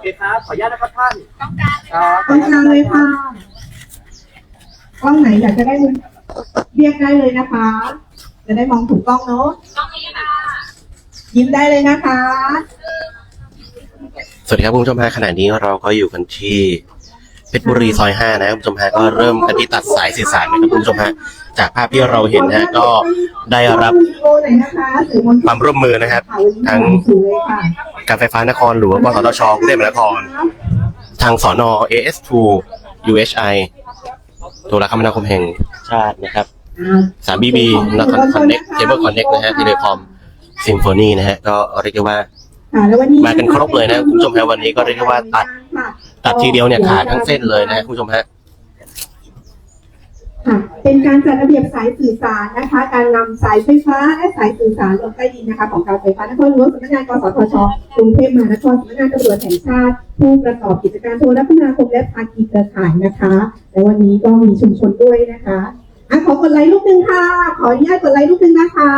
เคครับ ขออนุญาตนะครับท่านต้องการครับตรงกลางเลยค่ะกล้องไหนอยากจะได้มุมเรียกได้เลยนะคะ จะได้มองถูกกล้องเนาะต้องนี้ค่ะ ยิ้มได้เลยนะคะสวัสดีครับคุณผู้ชมฮะขณะนี้เราก็อยู่กันที่เพชรบุรีซอยห้านะครับคุณผู้ชมฮะก็เริ่มกันที่ตัดสายสื่อสารนะครับคุณผู้ชมฮะจากภาพที่เราเห็นนะฮะก็ได้รับ ความร่วมมือนะครับ ทั้ง การไฟฟ้านครหลวงกสทชกรุงเทพมหานคร ทางสอนอ AS2 UHI โทรคมนาคมแห่งชาตินะครับ 3BB นครคอนเน็กเคเบิลคอนเน็กนะฮะเทเลคอมซิมโฟนีนะฮะก็เรียกได้ว่ามากันครบเลยนะคุณผู้ชมฮะวันนี้ก็เรียกได้ว่าตัดตัดทีเดียวเนี่ยขาดทั้งเส้นเลยนะฮะคุณผู้ชมฮะค่ะ เป็นการจัดระเบียบสายสื่อสารนะคะ การนำสายไฟฟ้าและสายสื่อสารลงใต้ดินนะคะ ของการไฟฟ้านครหลวงสำนักงานกสทชกรุงเทพมหานครสำนักงานตำรวจแห่งชาติ ผู้ประกอบกิจการโทรคมนาคมและภาคีเครือข่ายนะคะ และวันนี้ก็มีชุมชนด้วยนะคะอะขอกดไลค์รูปหนึ่งค่ะ ขออนุญาตกดไลค์รูปหนึ่งนะคะ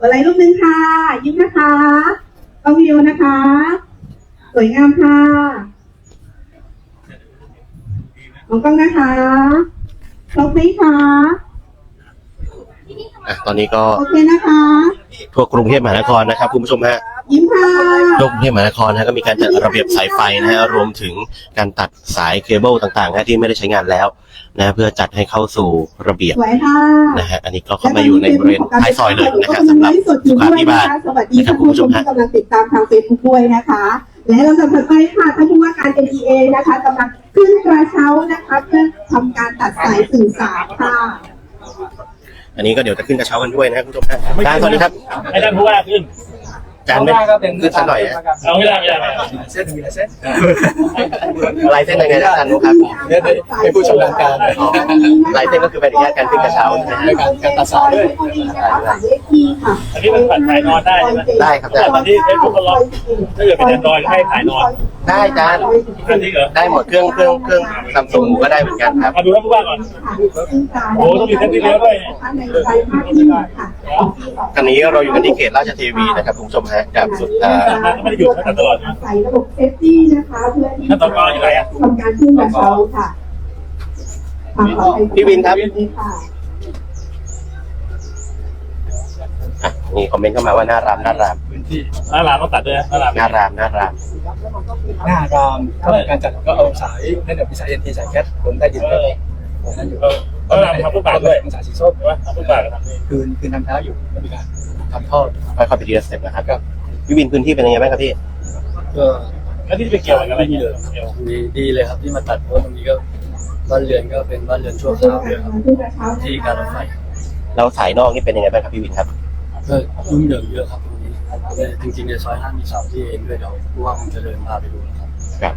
กดไลค์รูปหนึ่งค่ะ ยิ้มนะคะกล้องวิดีโอนะคะ สวยงามค่ะมองกล้องนะคะ ครบไหมคะอะตอนนี้ก็โอเคนะคะทั่วกรุงเทพมหานครนะครับคุณผู้ชมฮะยิ้มค่ะทั่วกรุงเทพมหานครนะฮะก็มีการจัดระเบียบสายไฟนะฮะรวมถึงการตัดสายเคเบิลต่างๆนะที่ไม่ได้ใช้งานแล้วนะฮะเพื่อจัดให้เข้าสู่ระเบียบสวยค่ะนะฮะอันนี้ก็เข้ามาอยู่ในบริเวณท้ายซอยเลยนะครับสำหรับสุสุขาภิบาลสวัสดีนะครับท่านคุณผู้ผู้ชชมมที่ฮะกำลังติดตามทางเฟซบุ๊กด้วยนะคะ และลำดับถัดไปค่ะท่านผู้ว่าการ NEA นะคะกำลัง ขึ้นกระเช้านะคะเพื่อทำการตัดสายสื่อสารค่ะอันนี้ก็เดี๋ยวจะขึ้นกระเช้ากันด้วยนะครับคุณผู้ชมฮะอาจารย์สวัสดีครับ ให้ท่านผู้ว่าขึ้นอา จารย์ไม่ขึ้นสักหน่อยนะเอาไม่ได้ไม่ได้ไม่ได้เส้นมีอะไรเส้นลายเส้นยังไงนะอาจารย์รู้ครับให้ผู้ชำนาญการอ๋อลายเส้นก็คือใบอนุญาตการขึ้นกระเช้าใช่ไหมในการการตัดสายด้วยอันนี้มันปัดถ่ายนอนได้ใช่ไหมได้ครับอาจารย์ตอนที่เฟซบุ๊กก็ล็อกถ้าเกิดเป็นแอนดรอยให้ถ่ายนอน ได้อาจารย์อันนี้เหรอได้หมดเครื่องเครื่องเครื่องซัมซุงก็ได้เหมือนกันครับมาดูท่านผู้ว่าก่อนโอ้ต้องมีเทคนิคเยอะด้วยคันนี้เราอยู่กันที่เขตราชเทวีนะครับคุณผู้ชมฮะกับสุดอ่าไม่ได้หยุดให้ตัดตลอดนะใส่ระบบเซฟตี้นะคะเพื่อที่ขั้นตอนก่อนอยู่ไหนอะทำการขึ้นกระเช้าค่ะความปลอดภัยของพี่วินครับค่ะอะมีคอมเมนต์เข้ามาว่าน่ารามน่ารามพื้นที่หน้าร้านต้องตัดด้วยนะหน้าร้านน่ารามน่ารามหน้ารามถ้ามีการจัดก็เอาสายนั่นเดี๋ยวมีสายเอ็นทีสายแก๊สลงใต้ดินเอไปอนั่นอยู่เออเออทำผู้บาทด้วยสายสีส้มใช่ไหมทำผู้บาทก็ทำนี่คืนคืนทางเท้าอยู่ก็มีการ ทำท่อค่อยๆไปทีละสเต็ปนะครับครับ พี่วินพื้นที่เป็นยังไงบ้างครับพี่ ก็แล้วที่ไปเกี่ยวกับอะไรเนี่ยเกี่ยวดีดีเลยครับที่มาตัดเพราะว่าตรงนี้ก็บ้านเรือนก็เป็นบ้านเรือนชั่วคราวเลยครับที่การรถไฟแล้วสายนอกนี่เป็นยังไงบ้างครับพี่วินครับ ก็ยุ่งเหยิงเยอะครับตรงนี้แต่จริงๆในซอยห้ามีเสาที่เองด้วยเดี๋ยวผู้ว่าคงจะเดินพาไปดูนะครับครับ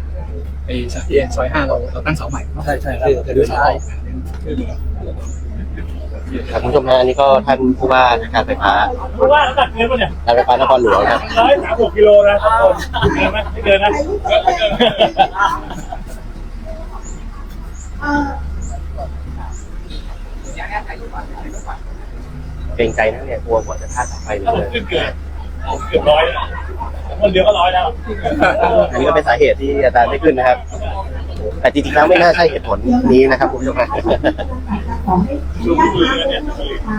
ไอ้สายเอ็นซอยห้าเราเราตั้งเสาใหม่เนาะใช่ใช่ครับจะดูสาย ครับคุณผู้ชมฮะอันนี้ก็ท่านผู้ว่าการไฟฟ้าผู้ว่าตัดเงินป่ะเนี่ยการไฟฟ้านครหลวงครับร้อยสามหกกิโลนะทุกคนเกินไหมไม่เกินนะเกรงใจนะเนี่ยกลัวกว่าจะพลาดสายไฟเลถ้าผมย ขึ้นเกือบเกือบร้อยแล้วคนเดียวก็ร้อยแล้ว อันนี้ก็เป็นสาเหตุที่อาจารย์ไม่ขึ้นนะครับ แต่จริงๆแล้วไม่น่าใช่เหตุผลนี้นะครับคุณผู้ชมฮะ ขอให้ญาติทางนะคะ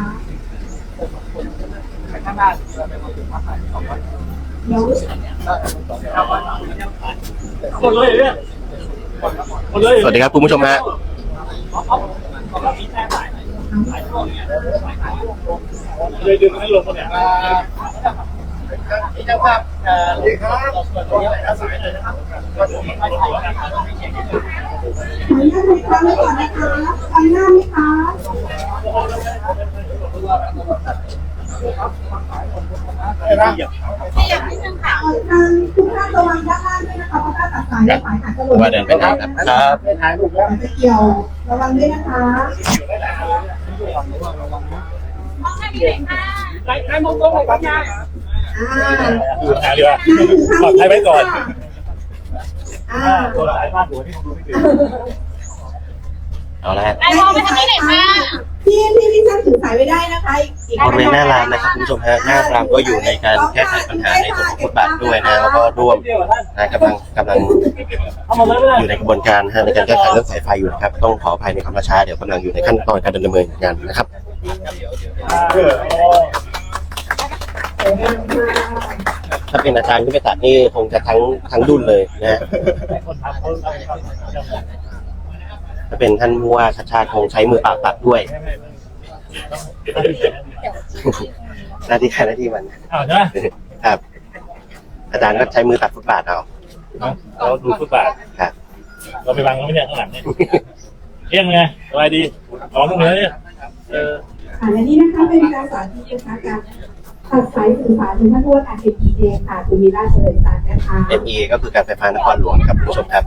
เดี๋ยวคนเลยเนี่ยคนเลยสวัสดีครับคุณผู้ชมฮะเลยดึงให้ลงมาเนี่ย ขออนุญาตให้ครั้งไว้ก่อนนะคะไปหน้าไหมคะทางทุกท่านระวังด้านล่างด้วยนะคะเพราะถ้าตัดสายแล้วสายอาจจะหล่นว่าเดินไปได้ครับครับอาจจะเกี่ยวระวังด้วยนะคะมองให้พี่เด็กค่ะครมองตรงไหนครับยายอ่าดูทางดีกว่าปลอดภัยไว้ก่อน อ่าตัวสายพาดหัวที่ผมดูไม่ถึงเอาละฮะ ไอ้มองไปทางพี่เด็กค่ะพี่พี่ที่สร้างสื่อสารไว้ได้นะคะอีกบริเวณหน้ารามนะครับคุณผู้ชมฮะหน้ารามก็อยู่ในการแก้ไขปัญหาในส่วนของฟุตบาทด้วยนะแล้วก็ร่วมนะกำลังกำลังเอาหมดเลยไม่ได้อยู่ในกระบวนการฮะในการแก้ไขเรื่องสายไฟอยู่นะครับต้องขออภัยในความช้าเดี๋ยวกำลังอยู่ในขั้นตอนการดำเนินงานนะครับ เออโอ้ ถ้าเป็นอาจารย์ที่ไปตัดนี่คงจะทั้งทั้งดุนเลยนะฮะคนทำเขาทำถ้าเป็นท่านผู้ว่าชาติชาติคงใช้มือเปล่าตัดด้วยหน้าที่ใครหน้าที่มันอ้าวใช่ไหมครับ อาจารย์ก็ใช้มือตัดฟุตบาทเอาเราดูฟุตบาทครับเราไปวางเขาไม่เนี่ยข้างหลังเนี่ยเที่ยงไงสบายดีลองตรงนี้เนี่ยเออค่ะและนี่นะคะเป็นการสาธิตนะคะการ ตัดสายสื่อสารถึงท่านผู้ว่าการ MPA ค่ะคุณวีระเฉลยสารนะคะ ME ก็คือการไฟฟ้านครหลวงครับคุณผู้ชมครับ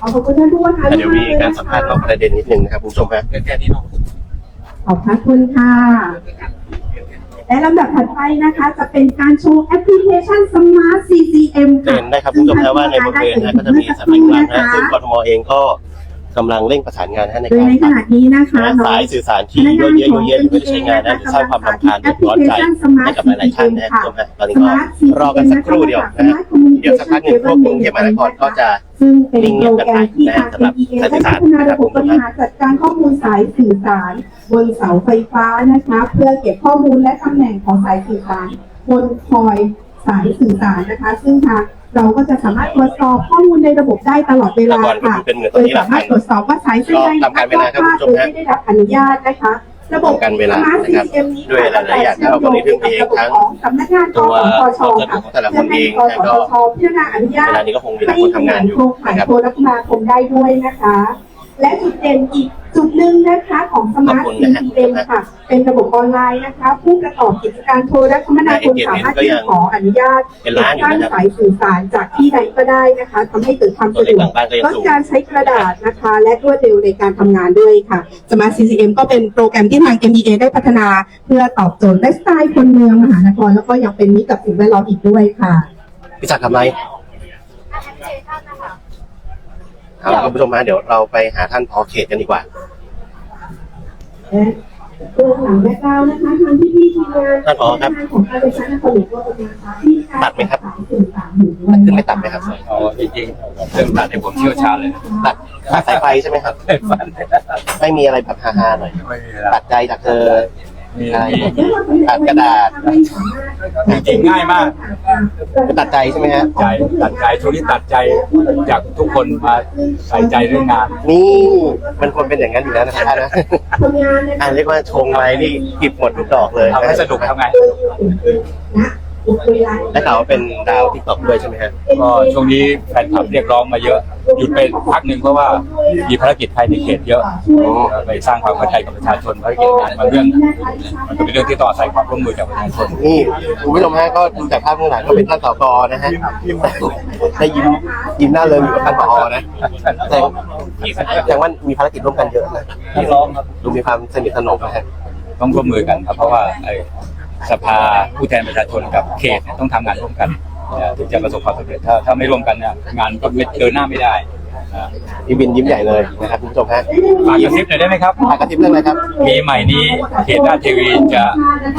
ขอบคุณท่านผู้ว่าค่ะเดี๋ยวมีการสัมภาษณ์นอกประเด็นนิดนึงนะครับคุณผู้ชมครับขอบพระคุณค่ะ และลำดับถัดไปนะคะ จะเป็นการโชว์แอปพลิเคชัน Smart CCM จะเห็นได้ครับคุณผู้ชมครับว่าในบริเวณนะก็จะมีสถานกลางนะซึ่งกทมเองก็ กำลังเร่งประสานงานให้ในโดยการในขณะนี้นะคะนะสายสื่อสารที่เยอะแยะเยอะแยะไม่ได้ใช้งานนะหรือสร้างความรำคาญเดือดร้อนใจให้กับหลายๆท่านนะครับคุณผู้ชมฮะตอนนี้ก็รอกันสักครู่เดียวนะฮะเดี๋ยวสักพักหนึ่งพวกกรุงเทพมหานครก็จะ ซึ่งเป็นโปรแกรมที่ทาง NEA ได้พัฒนาระบบบริหารจัดการข้อมูลสายสื่อสาร บนเสาไฟฟ้านะคะ เพื่อเก็บข้อมูลและตำแหน่งของสายสื่อสารบนคอย สายสื่อสารนะคะ ซึ่งทางเราก็จะสามารถตรวจสอบข้อมูลในระบบได้ตลอดเวลาค่ะเป็นเหมือนโดตัวยนี้แหสาละมารถตรวจสอบว่าสายเส้นใดก็ทำการเวลาครับคุณผู้ชมฮะไม่ได้รับอนุญาตนะคะระบบทำการเวลา Smart นะครับ CCM นี้ด้วยหลายๆอย่างที่เราก็มีเรื่องเองทั้งของสำนักงานกตัวสทชของค่ะแต่ละคนเองนะก็กสทชพิจารณาอนุญาตเวลานี้ก็คงมีหลายคนทำงานอยู่ให้โครงข่ายนะครับโทรคมนาคมได้ด้วยนะคะ และจุดเด่นอีก จุดหนึ่งนะคะของ Smart ขอบคุณนะฮะ CCM ค่ะ เป็นระบบออนไลน์นะคะ ผู้ประกอบกิจการโทรคมนาคมสามารถที่จะขออนุญาตเป็นล้านอยู่ติดนะครับตั้งสายสื่อสารจากที่ใดก็ได้นะคะทำให้เกิดความสะดวตัวเลขหลักงบ้านก็ยังลดสูงการใช้กระดาษนะคะ และรวดเร็วในการทำงานด้วยค่ะ Smart CCM ก็เป็นโปรแกรมที่ทาง MDA ได้พัฒนา เพื่อตอบโจทย์ไลฟ์สไตล์คนเมืองมหานครแล้วก็ยังเป็นมิตรกับสิ่งแวดล้อมอีกด้วยค่ะพี่ศักดิ์ทำไรเอาละคุณผู้ชมมาเดี๋ยวเราไปหาท่านพอเขตกันดีกว่า และเบื้องหลังแบ็คกราวด์นะคะทางที่พี่ทีมงานท่านผอครับของการไฟฟ้านครหลวงก็เป็นนะคะที่การตัดไหมครับสายสื่อสารอยู่ด้วยขึ้นไม่ตัดไหมครับอ๋อจริงๆเรื่องตัดเนี่ยผมเชี่ยวชาญเลยตัดตัดสายไฟใช่ไหมครับฟันไม่มีอะไรแบบฮาๆหน่อยไม่มีตัดใจจากเธอ มีอะไรตัดกระดาษ จริงๆง่ายมาก ตัดใจใช่ไหมฮะ ใจตัดใจช่วงนี้ตัดใจจากทุกคนมาใส่ใจเรื่องงาน นี่มันควรเป็นอย่างนั้นอยู่แล้วนะครับนะทำงานนะอ่าคะเรียกว่าชงไว้นี่หยิบหมดทุกดอกเลยทำให้สนุกทำไงนะเวลา ได้ข่าวว่าเป็นดาวทิกตอกด้วยใช่ไหมฮะก็ช่วงนี้แฟนคลับเรียกร้องมาเยอะ หยุดไปพักหนึ่งเพราะว่ามีภารกิจภายในเขตเยอะไปสร้างความเข้าใจกับประชาชนภารกิจงานบางเรื่องมันก็เป็นเรื่องที่ต้องอาศัยความร่วมมือจากประชาชน นี่คุณผู้ชมฮะก็ดูจากภาพข้างหลังก็เป็นท่านสกนะฮะได้ยิ้มยิ้มหน้าเริงอยู่กับท่านผอนะแต่แต่ว่ามีภารกิจร่วมกันเยอะนะนักร้องครับดูมีความสนิทสนมนะฮะ ต้องร่วมมือกันครับเพราะว่าไอ้ สภาผู้แทนประชาชนกับเขตเนี่ยต้องทำงานร่วมกันนะถึงจะประสบความสำเร็จถ้าถ้าไม่ร่วมกันเนี่ยงานก็ไม่เดินหน้าไม่ได้นะพี่บินยิ้มใหญ่เลยนะครับคุณผู้ชมฮะฝากกระซิบหน่อยได้ไหมครับฝากกระทิบเรื่องอะไรครับปีใหม่นี้เขตราชเทวีจะ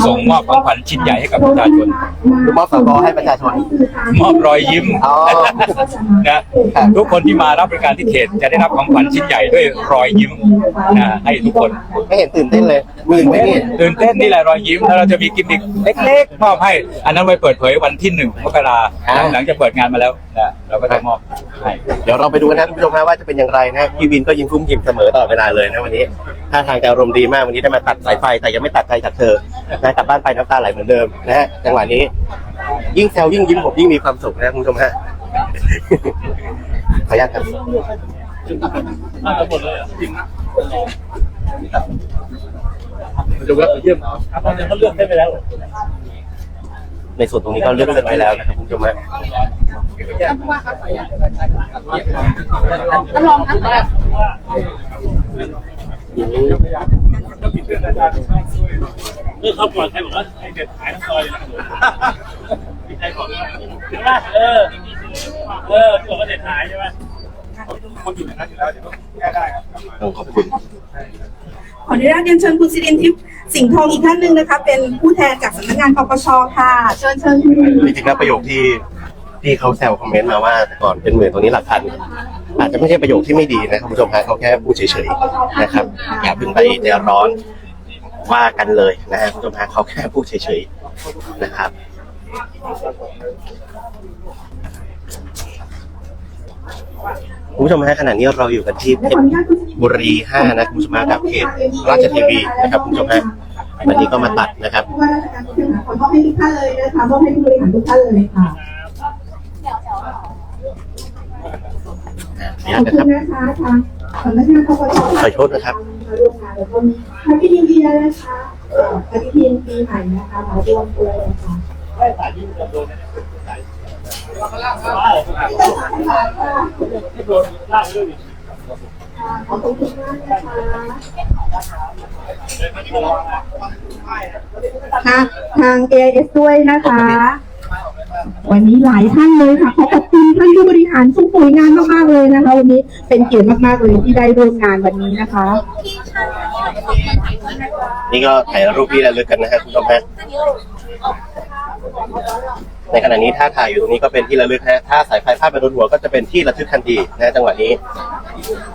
ส่งมอบของขวัญชิ้นใหญ่ให้กับประชาชน คือมอบสกให้ประชาชน มอบรอยยิ้มอ๋อ นะทุกคนที่มารับบริการที่เขตจะได้รับของขวัญชิ้นใหญ่ด้วยรอยยิ้มนะให้ทุกคนไม่เห็นตื่นเต้นเลยมือไหมนี่ตื่นเต้นนี่แหละรอยยิ้มแล้วเราจะมีกิมมิคเล็กๆมอบให้ อันนั้นไว้เปิดเผยวันที่หนึ่งมกราหลังจากเปิดงานมาแล้ว นะเราก็จะมอบให้เดี๋ยวเราไปดูกันนะคุณผู้ชมฮะว่าจะเป็นอย่างไรนะพี่บินก็ยิ้มฟุ้มยิ้มเสมอตลอดเวลาเลยนะวันนี้ท่าทางจะอารมณ์ดีมากวันนี้ได้มาตัดสายไฟแต่ยังไม่ตัดใจจากเธอนะกลับบ้านไปน้ำตาไหลเหมือนเดิมนะฮะจังหวะนี้ ยิ่งแซวยิ่งยิ้มผมยิ่งมีความสุขนะคุณผู้ชมฮะ ขออนุญาตครับน่าจะหมดเลยอะจริงนะดูว่าเยี่ยมตอนนี้เขาเลือกได้ไปแล้ว ในส่วนตรงนี้ก็เลือกเลือกไว้แล้วนะครับคุณผู้ชมฮะ ท่านผู้ว่าครับของท่านแบบเมื่อเขาปล่อยใครบอกว่าให้เด็ดขายทั้งซอยเลยนะใครบอกใช่ไหมเออเออที่บอกว่าเด็ดหายใช่ไหมต้นองขอบคุณขออนุญาตเรียนเชิญคุณสิรินทิพย์สิงห์ทองอีกท่านหนึ่งนะคะ เป็นผู้แทนจากสำนักงานปปชค่ะ เชิญเชิญจริงๆแล้วประโยคที่ ที่เขาแซวคอมเมนต์มาว่าแต่ก่อนเป็นหมื่นตรงนี้หลักพันอาจจะไม่ใช่ประโยคที่ไม่ดีนะคุณผู้ชมฮะเขาแค่พูดเฉยๆนะครับอย่าเพิ่งไปเดือดร้อนว่ากันเลยนะฮะคุณผู้ชมฮะเขาแค่พูดเฉยๆนะครับคุณผู้ชมฮะขณะนี้เราอยู่กันที่เพชรอนุรินทิพย์บุรี5นะคุณผู้ชมฮะกับเขตราชเทวีนะครับคุณผู้ชมฮะวันนี้ก็มาตัดนะครับเทพมหานครมอบให้ทุกท่านเลยนะคะมอบให้ผู้บริหารทุกท่านเลยค่ะ ขออ นุขญาอตบนะคคุรับณนะคะทางสำนักงานปปชขอโทษนะครับมาร่วมงานแล้วก็มีแฮปปี้นิวเยียร์นะคะเอ่อปฏิทินปีใหม่นะคะมารวมตัวเลยค่ะได้สายยิ่งโดนเนี่ยสายที่โดนลากไปด้วยดิขอบคุณมากนะคะค่ะทาง AIS ด้วยนะคะ วันนี้หลายท่านเลยค่ะขอขอบคุณท่านผู้บริหารทุกหน่วยงานมากๆเลยนะคะ วันนี้เป็นเกียรติมากๆเลยที่ได้ร่วมงานวันนี้นะคะ นี่ก็ถ่ายรูปที่ระลึกกันนะครับคุณผู้ชมฮะในขณะนี้ถ้าถ่ายอยู่ตรงนี้ก็เป็นที่ระลึกฮะถ้าสายไฟพาดไปโดนหัวก็จะเป็นที่ระทึกทันทีนะฮะจังหวะนี้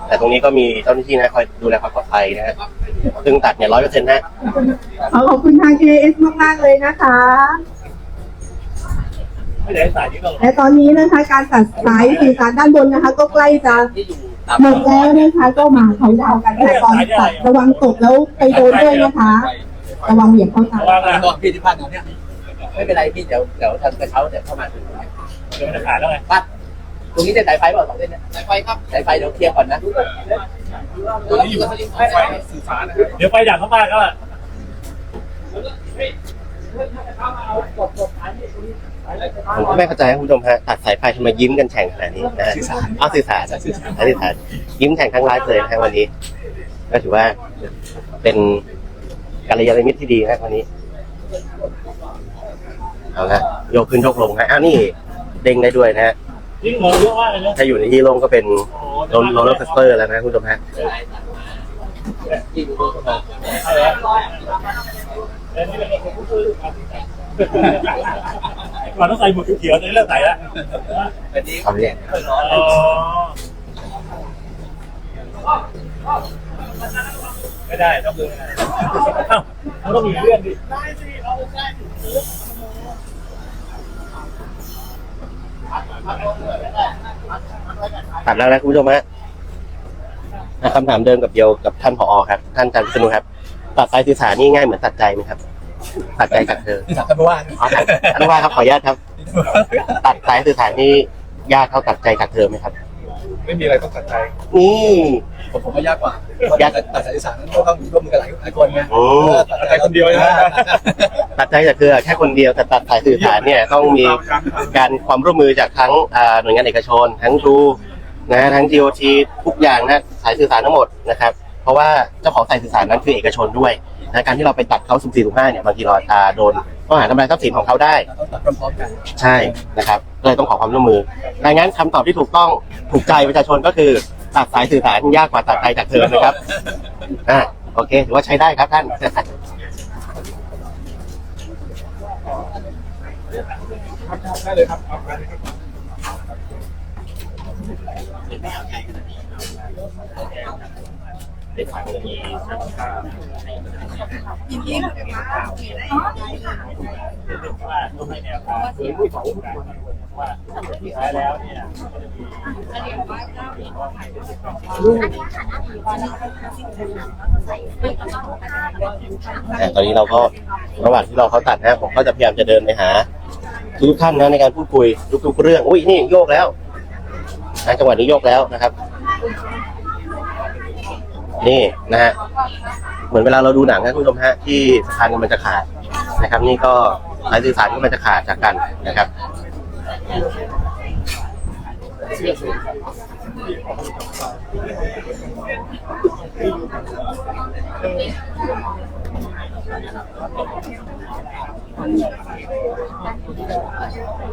แต่ตรงนี้ก็มีเจ้าหน้าที่นะคอยดูแลความปลอดภัยนะฮะซึ่งตัดเนี่ยร้อยเปอร์เซ็นต์นะขอขอบคุณทาง AIS มากๆเลยนะคะ ไม่ได้สายยิ่งเราและตอนนี้นะคะการตัดสายสื่อสารด้านบนนะคะ ก็ใกล้จะหมดแล้วนะคะก็มาเขาดาวกันแต่ตอนตัดระวังตกแล้วไปโดนด้วยนะคะ ระวังเหวี่ยงเข้าตาระวังนะก่อนพี่ที่พลาดเราเนี่ยไม่เป็นไรพี่เดี๋ยวเดี๋ยวทางกระเช้าเดี๋ยวเข้ามาถึงเดี๋ยวมันจะขาดแล้วไงปัดตรงนี้ได้สายไฟเปล่าสองเส้นเนี่ยสายไฟครับสายไฟเดี๋ยวเคลียร์ก่อนนะตัวนี้อยู่กับสลิงไฟสื่อสารนะครับเดี๋ยวไฟดับเข้ามาก็ ผมก็ไม่เข้าใจครับคุณผู้ชมฮะตัดสายไฟทำไมยิ้มกันแฉ่งขนาดนี้นะฮะเอาสื่อสารสื่อสารสื่อสารยิ้มแฉ่งทั้งไลฟ์เลยนะฮะวันนี้ ก็ถือว่าเป็นกัลยาณมิตรที่ดีนะวันนี้เอาละโยกขึ้นโยกลงนะอ้าวนี่เด้งได้ด้วยนะฮะยิ่งมองเยอะมากเลยนะถ้าอยู่ในที่โล่งก็เป็นโรลโรลเลอร์คอสเตอร์แล้วนะคุณผู้ชมฮะ ก่อนต้องใส่หมวกเขียวๆจะเลิกใส่แล้ววันนี้ครับเนี่ยอ๋อไม่ได้ต้องดูไม่ได้ต้องมีเรื่องดิตัดแล้วนะคุณผู้ชมฮะอะคำถามเดิมกับเดียวกับท่านผอครับ ท่านอาจารย์พิษณุครับ ตัดสายสื่อสารนี่ง่ายเหมือนตัดใจไหมครับ ตัดใจจากเธอที่ถามกันเมื่อวานอ๋อครับท่านว่าครับขออนุญาตครับ ตัดสายสื่อสารนี่ยากเท่าตัดใจจากเธอไหมครับ ไม่มีอะไรต้องตัดใจนี่ ผมผมว่ายากกว่าเพราะตัดสายสื่อสารนั้นต้องร่วมมือกันหลายหลายคนไงโอ้ ตัดใจคนเดียวนะตัดใจจากเธอแค่คนเดียวแต่ตัดสายสื่อสารเนี่ยต้องมีการความร่วมมือจากทั้งอ่าหน่วยงานเอกชน ทั้งครูนะทั้ง GOT ทุกอย่างนะสายสื่อสารทั้งหมดนะครับ เพราะว่าเจ้าของสายสื่อสารนั้นคือเอกชนด้วย นะการที่เราไปตัดเขาสุ่มสี่สุ่มห้าเนี่ยบางทีเราจะโดนข้อหาทำลายทรัพย์สินของเขาได้ต้องตัดพร้อมๆกัน ใช่นะครับก็เลยต้องขอความร่วมมือดังนั้นคำตอบที่ถูกต้องถูกใจประชาชนก็คือตัดสายสื่อสารยากกว่าตัดใจจากเธอนะครับอ่าโอเคถือว่าใช้ได้ครับท่าน ได้เลยครับ ได้ฝันมีทั้งภาพยินดีมากเลยว่าต้องให้แนวทางคือผู้ของการว่าที่ท้ายแล้วเนี่ยแต่ตอนนี้เราก็ระหว่างที่เราเขาตัดนะผมก็จะพยายามจะเดินไปหา ทุกท่านนะในการพูดคุยทุกๆเรื่องอุ้ยนี่โยกแล้วนะจังหวะนี้โยกแล้วนะครับ นี่นะฮะเหมือนเวลาเราดูหนังนะคุณผู้ชมฮะที่สะพานมันจะขาดนะครับ นี่ก็สายสื่อสารก็มันจะขาดจากกันนะครับ